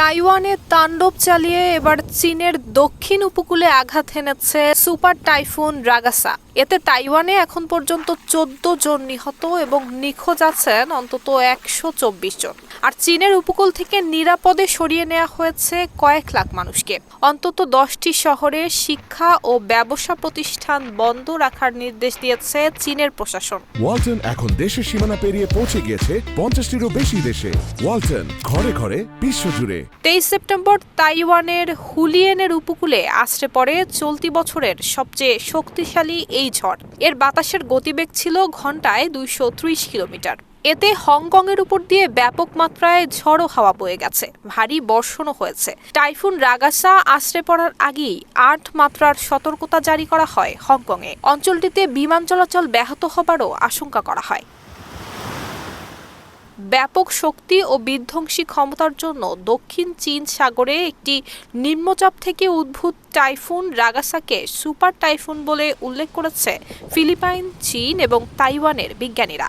তাইওয়ানে তাণ্ডব চালিয়ে এবার চীনের দক্ষিণ উপকূলে আঘাত হেনেছে সুপার টাইফুন রাগাসা। এতে তাইওয়ানে এখন পর্যন্ত চোদ্দ জন নিহত এবং নিখোঁজ আছেন অন্তত একশো চব্বিশ জন। আর চীনের উপকূল থেকে নিরাপদে সরিয়ে নেওয়া হয়েছে কয়েক লাখ মানুষকে। অন্তত দশটি শহরে শিক্ষা ও ব্যবসা প্রতিষ্ঠান বন্ধ রাখার নির্দেশ দিয়েছে চীনের প্রশাসন। ওয়ালটন এখন দেশের সীমানা পেরিয়ে পৌঁছে গিয়েছে পঞ্চাশটিরও বেশি দেশে। ওয়ালটন ঘরে ঘরে বিশ্বজুড়ে তেইশ সেপ্টেম্বর তাইওয়ানের হুলিয়েনের উপকূলে আছড়ে পড়ে চলতি বছরের সবচেয়ে শক্তিশালী এই ঝড়। এর বাতাসের গতিবেগ ছিল ঘন্টায় দুইশো ত্রিশ কিলোমিটার। এতে হংকংয়ের উপর দিয়ে ব্যাপক মাত্রায় ঝড়ো হাওয়া বয়ে গেছে। ভারী বর্ষণও হয়েছে। টাইফুন রাগাসা আশ্রে পড়ার আগেই আট মাত্রার সতর্কতা জারি করা হয় হংকংয়ে। অঞ্চলটিতে বিমান চলাচল ব্যাহত হবারও আশঙ্কা করা হয়। ব্যাপক শক্তি ও বিধ্বংসী ক্ষমতার জন্য দক্ষিণ চীন সাগরে একটি নিম্নচাপ থেকে উদ্ভূত টাইফুন রাগাসাকে সুপার টাইফুন বলে উল্লেখ করেছে ফিলিপাইন, চীন এবং তাইওয়ানের বিজ্ঞানীরা।